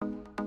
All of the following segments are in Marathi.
जय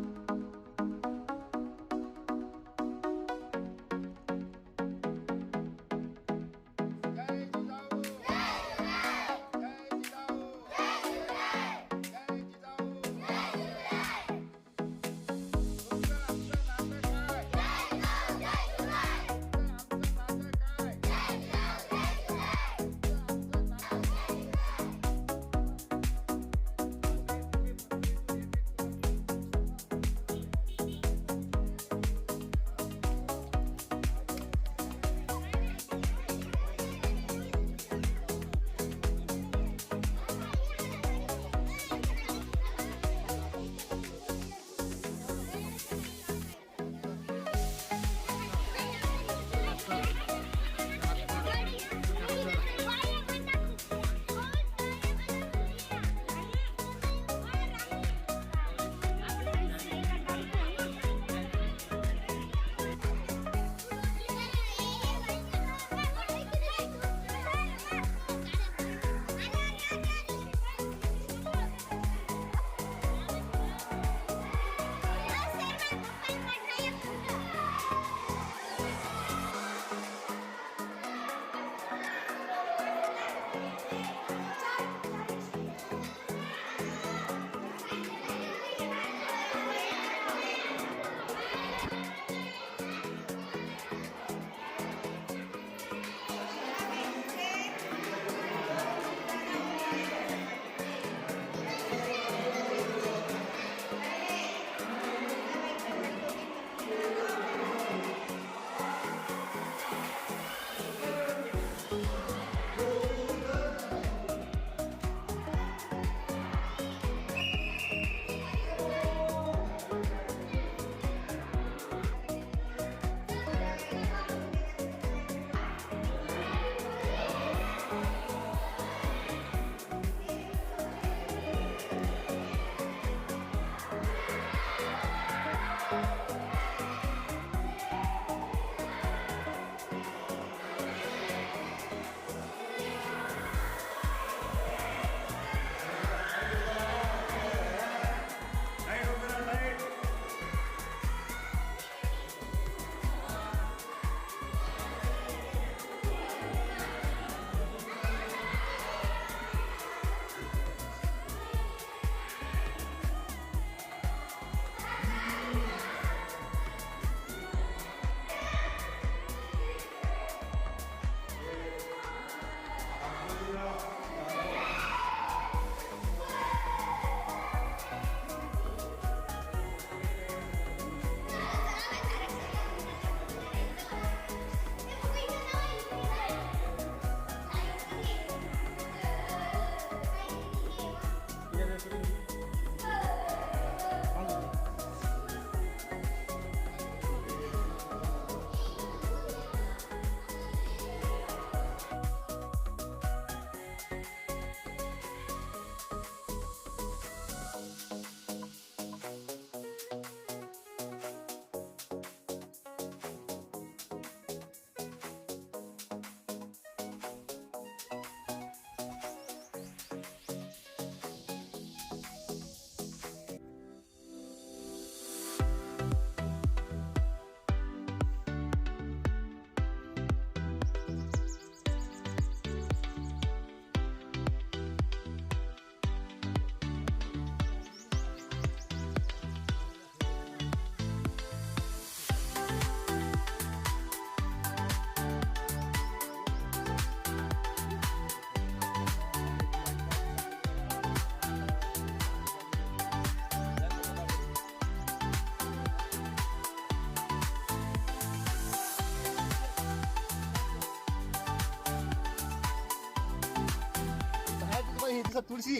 हे दिसत तुळशी.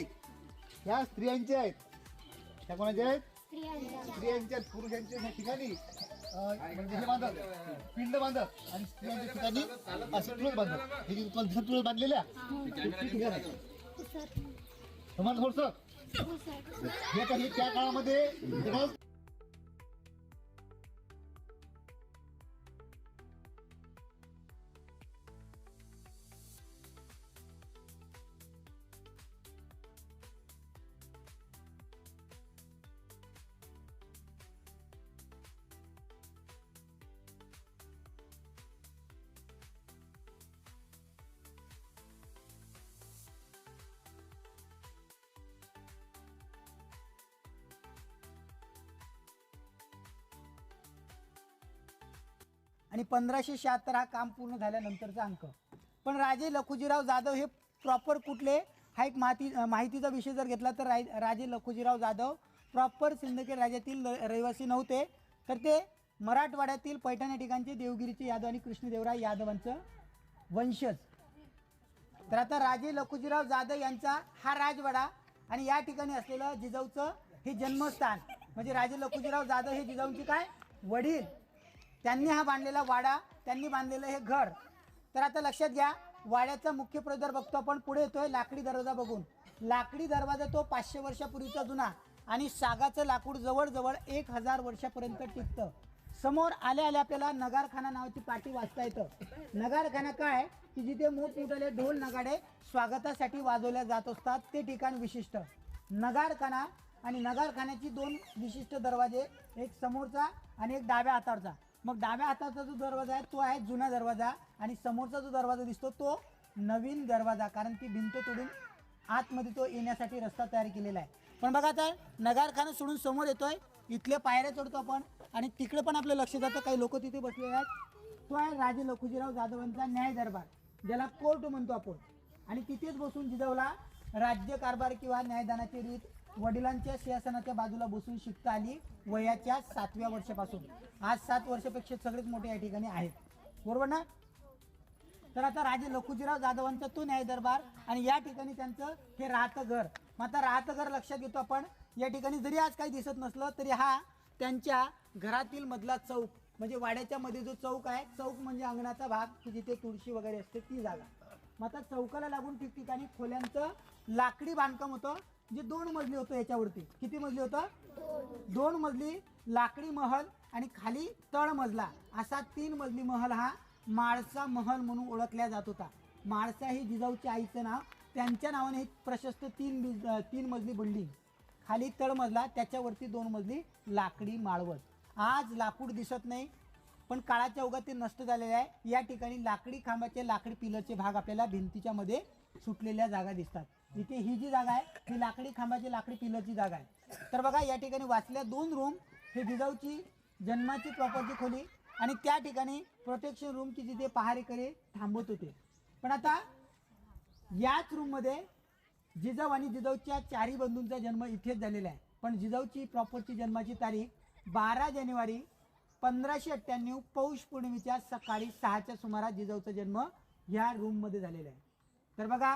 ह्या स्त्रियांच्या आहेत. त्या कोणाच्या आहेत? स्त्रियांच्या पुरुषांच्या ठिकाणी अं, म्हणजे हे बांधत. पिंड बांधत. आणि स्त्रियांच्या ठिकाणी असे तुळस बांधत. हे जे तुम्हाला दिसत तुळस बांधलेल्या ते ते ठिकाण आहे. तुम्हाला थोडस हे काही त्या काळामध्ये आणि पंधराशे शहात्तर हा काम पूर्ण झाल्यानंतरचा अंक. पण राजे लखुजीराव जाधव हे प्रॉपर कुठले? हा एक माहिती माहितीचा विषय जर घेतला तर राय राजे लखुजीराव जाधव प्रॉपर सिंदखेड राज्यातील रहिवासी नव्हते. तर ते मराठवाड्यातील पैठण या ठिकाणचे देवगिरीचे यादव आणि कृष्णदेवराय यादवांचं वंशज. तर आता राजे लखुजीराव जाधव यांचा हा राजवाडा आणि या ठिकाणी असलेलं जिजाऊचं हे जन्मस्थान. म्हणजे राजे लखुजीराव जाधव हे जिजाऊंचे काय? वडील. त्यांनी हा बांधलेला वाडा त्यांनी बांधलेलं हे घर. तर आता लक्षात घ्या वाड्याचा मुख्य प्रवेशद्वार बघतो आपण पुढे येतोय लाकडी दरवाजा बघून. लाकडी दरवाजा तो पाचशे वर्षापूर्वीचा जुना आणि सागाचं लाकूड जवळजवळ एक हजार वर्षापर्यंत टिकतं. समोर आल्या आल्या आपल्याला नगारखाना नावाची पाठी वाचता येतं. नगारखाना काय? की जिथे मोठमोठाले ढोल नगाडे स्वागतासाठी वाजवल्या जात असतात ते ठिकाण विशिष्ट. नगारखाना आणि नगारखान्याची दोन विशिष्ट दरवाजे एक समोरचा आणि एक डाव्या हातावरचा. मग डाव्या हाताचा जो दरवाजा आहे तो आहे जुना दरवाजा आणि समोरचा जो दरवाजा दिसतो तो नवीन दरवाजा. कारण ती भिंत तोडून आतमध्ये तो येण्यासाठी रस्ता तयार केलेला आहे. पण बघा आता नगारखाना सोडून समोर येतोय. इथल्या पायऱ्या चढतो आपण आणि तिकडे पण आपलं लक्ष जातं. काही लोक तिथे बसलेले आहेत. तो आहे राजे लखुजीराव जाधवांचा न्याय दरबार ज्याला कोर्ट म्हणतो आपण. आणि तिथेच बसून जिजाऊला राज्य कारभार किंवा न्यायदानाची रीत वडिलांच्या सिंहासनाच्या बाजूला बसून शिकता आली वयाच्या सातव्या वर्षापासून. आज सात वर्षापेक्षा सगळेच मोठे या ठिकाणी आहेत. बरोबर ना? तर आता राजे लखुजीराव जाधवांचा तो न्याय दरबार आणि या ठिकाणी त्यांचं हे राहतं घर मग आता राहतं घर लक्षात घेतो आपण. या ठिकाणी जरी आज काही दिसत नसलं तरी हा त्यांच्या घरातील मधला चौक म्हणजे वाड्याच्या मध्ये जो चौक आहे चौक म्हणजे अंगणाचा भाग की जिथे तुळशी वगैरे असते ती जागा. मग आता चौकाला लागून ठिकठिकाणी खोल्यांचं लाकडी बांधकाम होतं. जे दोन मजली होतं याच्यावरती. किती मजली होतं? दोन मजली लाकडी महल आणि खाली तळ मजला. असा तीन मजली महल हा माळसा महल म्हणून ओळखला जात होता. माळसा ही जिजाऊच्या आईचं नाव. त्यांच्या नावाने एक प्रशस्त तीन बिज- तीन मजली बिल्डिंग खाली तळमजला त्याच्यावरती दोन मजली लाकडी माळवत आज लाकूड दिसत नाही पण काळाच्या ओघात ते नष्ट झालेले आहे. या ठिकाणी लाकडी खांबाचे लाकडी पिलरचे भाग आपल्याला भिंतीच्या मध्ये सुटलेल्या जागा दिसतात. इथे ही जी जागा आहे ही लाकडी खांबाची लाकडी पिलरची जागा आहे. तर बघा या ठिकाणी वाचल्या दोन रूम हे जिजाऊची जन्माची प्रॉपर्टी खोली आणि त्या ठिकाणी प्रोटेक्शन रूमची जिथे पहारेकरी थांबत होते. पण आता याच रूममध्ये जिजाऊ आणि जिजाऊच्या चारही बंधूंचा जन्म इथेच झालेला आहे. पण जिजाऊची प्रॉपरची जन्माची तारीख बारा जानेवारी पंधराशे अठ्ठ्याण्णव पौष पौर्णिमेच्या सकाळी सहाच्या सुमारास जिजाऊचा जन्म ह्या रूममध्ये झालेला आहे. तर बघा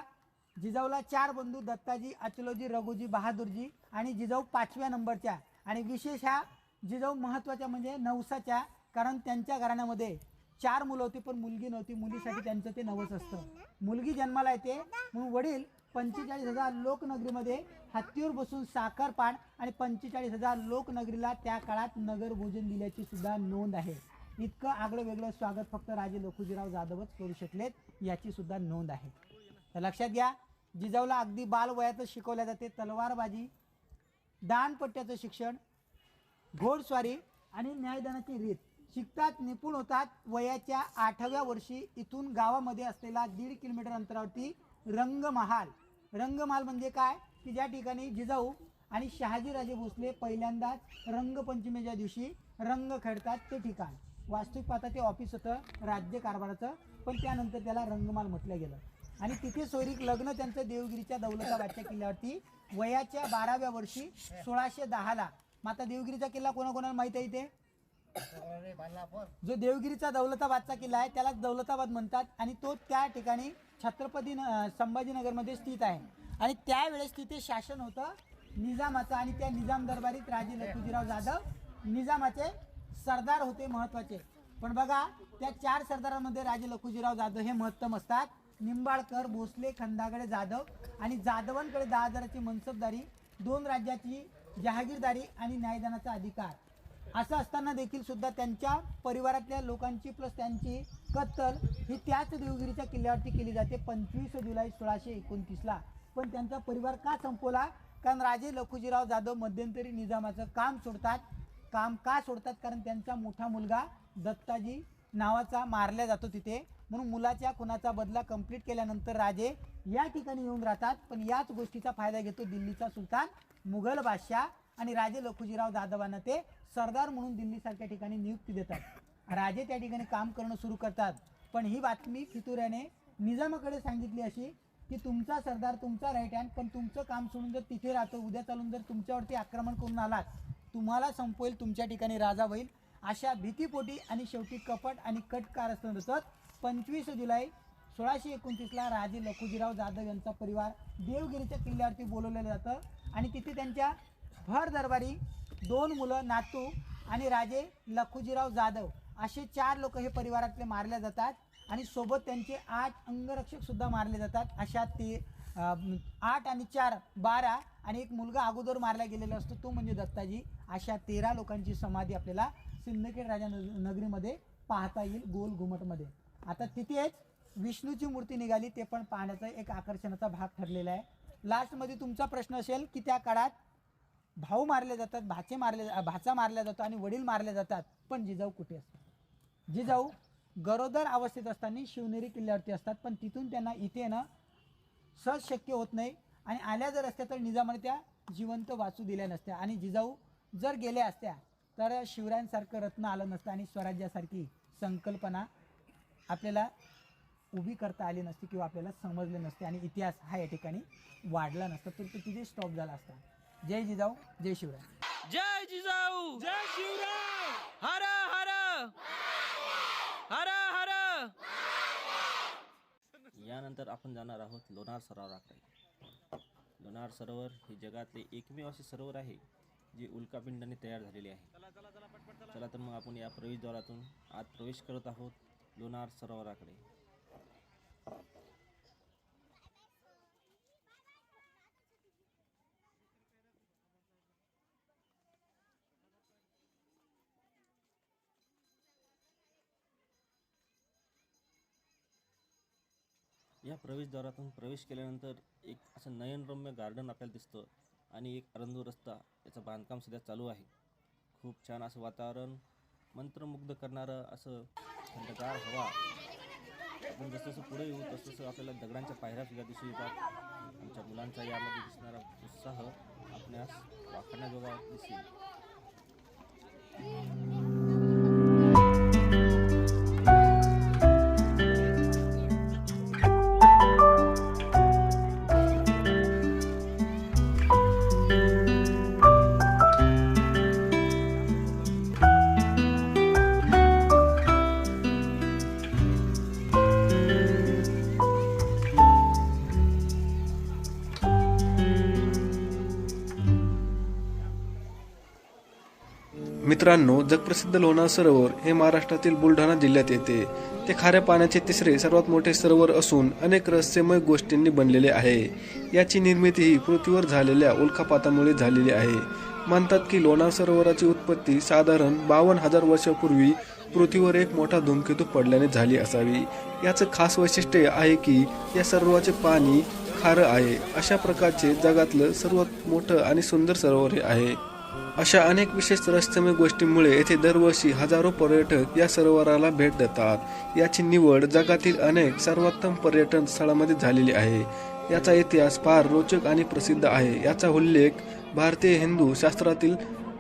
जिजाऊला चार बंधू दत्ताजी अचलोजी रघुजी बहादूरजी आणि जिजाऊ पाचव्या नंबरच्या. आणि विशेष ह्या जिजाऊ महत्त्वाच्या म्हणजे नवसाच्या कारण त्यांच्या घराण्यामध्ये चार मुलं होती पण मुलगी नव्हती. मुलीसाठी त्यांचं ते नवस असतं. मुलगी जन्माला येते म्हणून वडील पंचेचाळीस हजार लोकनगरीमध्ये हत्तीवर बसून साखरपान आणि पंचेचाळीस हजार लोकनगरीला त्या काळात नगर भोजन दिल्याची सुद्धा नोंद आहे. इतकं आगळं वेगळं स्वागत फक्त राजे लखुजीराव जाधवच करू शकलेत याची सुद्धा नोंद आहे. तर लक्षात घ्या जिजाऊला अगदी बालवयातच शिकवल्या जाते. तलवारबाजी दानपट्ट्याचं शिक्षण घोडस्वारी आणि न्यायदानाची रीत. शिकतात निपुण होतात. वयाच्या आठव्या वर्षी इथून गावामध्ये असलेला दीड किलोमीटर अंतरावरती रंगमहाल. रंगमहाल म्हणजे काय? की ज्या ठिकाणी जिजाऊ आणि शहाजीराजे भोसले पहिल्यांदाच रंगपंचमीच्या दिवशी रंग खेळतात ते ठिकाण. वास्तविक पाहता ते ऑफिस होतं राज्य कारभाराचं पण त्यानंतर त्याला रंगमाल म्हटलं गेलं. आणि तिथे सोयरीक लग्न त्यांचं देवगिरीच्या दौलताबादच्या किल्ल्यावरती. वयाच्या बाराव्या वर्षी सोळाशे दहाला. माता देवगिरीचा किल्ला कोणाकोणाला माहीत आहे इथे? जो देवगिरीचा दौलताबादचा किल्ला आहे त्याला दौलताबाद म्हणतात आणि तो त्या ठिकाणी छत्रपती न- संभाजीनगरमध्ये स्थित आहे. आणि त्यावेळेस तिथे शासन होतं निजामाचं आणि त्या निजाम दरबारीत राजे लखुजीराव जाधव निजामाचे सरदार होते महत्त्वाचे. पण बघा त्या चार सरदारांमध्ये राजे लखुजीराव जाधव हे महत्तम असतात. निंबाळकर भोसले खंदागडे जाधव आणि जाधवांकडे दहा हजाराची मनसबदारी दोन राज्याची जहागीरदारी आणि न्यायदानाचा अधिकार. असं असताना देखील सुद्धा त्यांच्या परिवारातल्या लोकांची प्लस त्यांची कत्तल ही त्याच देवगिरीच्या किल्ल्यावरती केली जाते पंचवीस जुलै सोळाशे एकोणतीसला. पण त्यांचा परिवार का संपवला? कारण राजे लखुजीराव जाधव मध्यंतरी निजामाचं काम सोडतात. काम का सोडतात? कारण त्यांचा मोठा मुलगा दत्ताजी नावाचा मारला जातो तिथे. म्हणून मुलाच्या खुनाचा बदला कंप्लीट केल्यानंतर राजे या ठिकाणी येऊन राहतात. पण याच गोष्टीचा फायदा घेतो दिल्लीचा सुलतान मुघल बादशाह आणि राजे लखुजीराव जाधवांना ते सरदार म्हणून दिल्लीसारख्या ठिकाणी नियुक्ती देतात. राजे त्या ठिकाणी काम करणं सुरू करतात. पण ही बातमी फितुऱ्याने निजामाकडे सांगितली अशी की तुमचा सरदार तुमचा राईट हँड पण तुमचं काम सोडून जर तिथे राहतो उद्या चालून जर तुमच्यावरती आक्रमण करून आलात तुम्हाला संपवेल तुमच्या ठिकाणी राजा होईल. अशा भीतीपोटी आणि शेवटी कपट आणि कट कारस्थान पंचवीस जुलै सोळाशे एकोणतीसला राजे लखुजीराव जाधव यांचा परिवार देवगिरीच्या किल्ल्यावरती बोलवलेलं जातं. आणि तिथे त्यांच्या भर दरबारी दोन मुलं नातू आणि राजे लखुजीराव जाधव असे चार लोक हे परिवारातले मारले जातात. आणि सोबत त्यांचे आठ अंगरक्षकसुद्धा मारले जातात. अशा ते आठ आणि चार बारा आणि एक मुलगा अगोदर मारला गेलेला असतो तो म्हणजे दत्ताजी. अशा तेरा लोकांची समाधी आपल्याला सिंदखेड राजा नग- नगरीमध्ये पाहता येईल गोल घुमटमध्ये. आता तिथेच विष्णूची मूर्ती निघाली ते पण पाहण्याचा एक आकर्षणाचा भाग ठरलेला आहे. लास्टमध्ये तुमचा प्रश्न असेल की त्या काळात भाऊ मारले जातात भाचे मारले भाचा मारला जातो आणि वडील मारले जातात पण जिजाऊ कुठे असतात? जिजाऊ गरोदर अवस्थेत असताना शिवनेरी किल्ल्यावरती असतात पण तिथून त्यांना इथे येणं सहज शक्य होत नाही आणि आल्या जर असत्या तर निजामाने त्या जिवंत वाचू दिल्या नसत्या. आणि जिजाऊ जर गेल्या असत्या तर शिवरायांसारखं रत्न आलं नसतं आणि स्वराज्यासारखी संकल्पना आपल्याला उभी करता आली नसती किंवा आपल्याला समजले नसते आणि इतिहास हा या ठिकाणी वाढला नसता तर तो तिथे स्टॉप झाला असता. जय जिजाऊ जय शिवराय. जय जिजाऊ! जय शिवराय! हर हर! हर हर! यानंतर आपण जाणार आहोत लोणार सरोवराकडे लोणार सरोवर हे जगातले एकमेव असे सरोवर आहे जे उल्कापिंडाने तयार झालेले आहे. चला तर मग आपण या प्रवेशद्वारातून आत प्रवेश करत आहोत. लोणार सरोवराकडे. या प्रवेशद्वारातून प्रवेश केल्यानंतर एक असं नयनरम्य गार्डन आपल्याला दिसतं आणि एक अरंदू रस्ता याचं बांधकाम सध्या चालू आहे. खूप छान असं वातावरण मंत्रमुग्ध करणारं असं थंडगार हवा. आपण जसं जसं पुढे येऊ तसं आपल्याला दगडांच्या पायऱ्या सुद्धा दिसू येतात. आमच्या मुलांचा यामध्ये दिसणारा उत्साह आपल्यास वाखाणण्याजोगा दिसेल. मित्रांनो जगप्रसिद्ध लोणार सरोवर हे महाराष्ट्रातील बुलढाणा जिल्ह्यात येते. ते खाऱ्या पाण्याचे तिसरे सर्वात मोठे सरोवर असून अनेक रहस्यमय गोष्टींनी बनलेले आहे. याची निर्मिती ही पृथ्वीवर झालेल्या उल्कापातामुळे झालेली आहे. म्हणतात की लोणार सरोवराची उत्पत्ती साधारण बावन्न हजार वर्षापूर्वी पृथ्वीवर एक मोठा धूमकेतू पडल्याने झाली असावी. याचं खास वैशिष्ट्य आहे की या सरोवराचे पाणी खारं आहे. अशा प्रकारचे जगातलं सर्वात मोठं आणि सुंदर सरोवर हे आहे. अशा अनेक विशेष रहस्यमय गोष्टींमुळे येथे दरवर्षी हजारो पर्यटक या सरोवराला भेट देतात. याची निवड जगातील अनेक सर्वोत्तम पर्यटन स्थळामध्ये झालेली आहे. याचा इतिहास फार रोचक आणि प्रसिद्ध आहे. याचा उल्लेख भारतीय हिंदू शास्त्रातील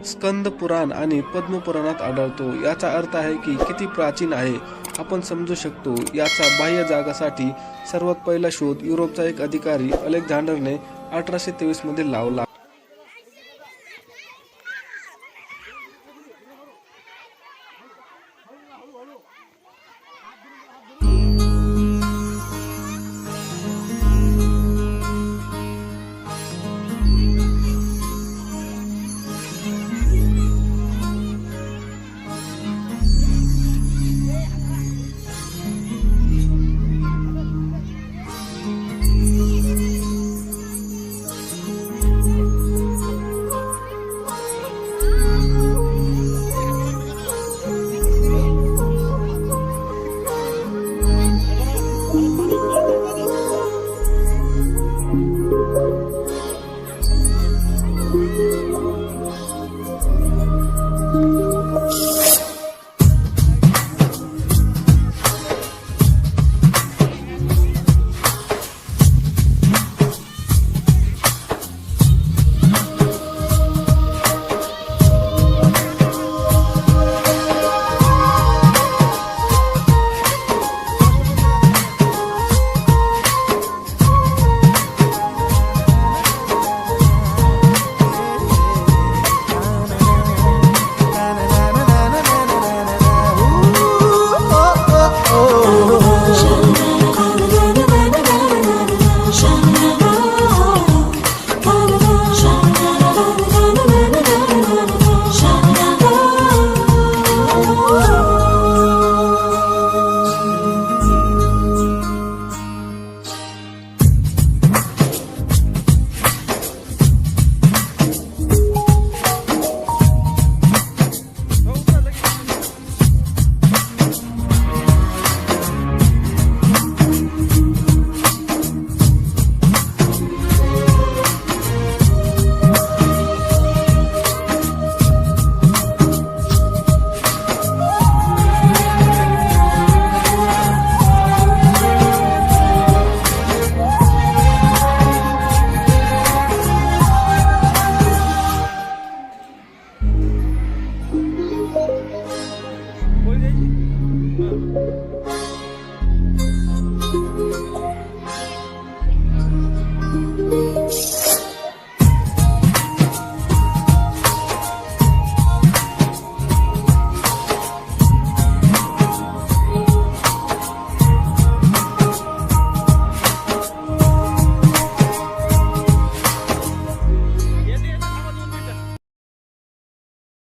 स्कंद पुराण आणि पद्मपुराणात आढळतो. याचा अर्थ आहे की किती प्राचीन आहे आपण समजू शकतो. याचा बाह्य जागासाठी सर्वात पहिला शोध युरोपचा एक अधिकारी अलेक्झांडरने अठराशे तेवीसमध्ये लावला.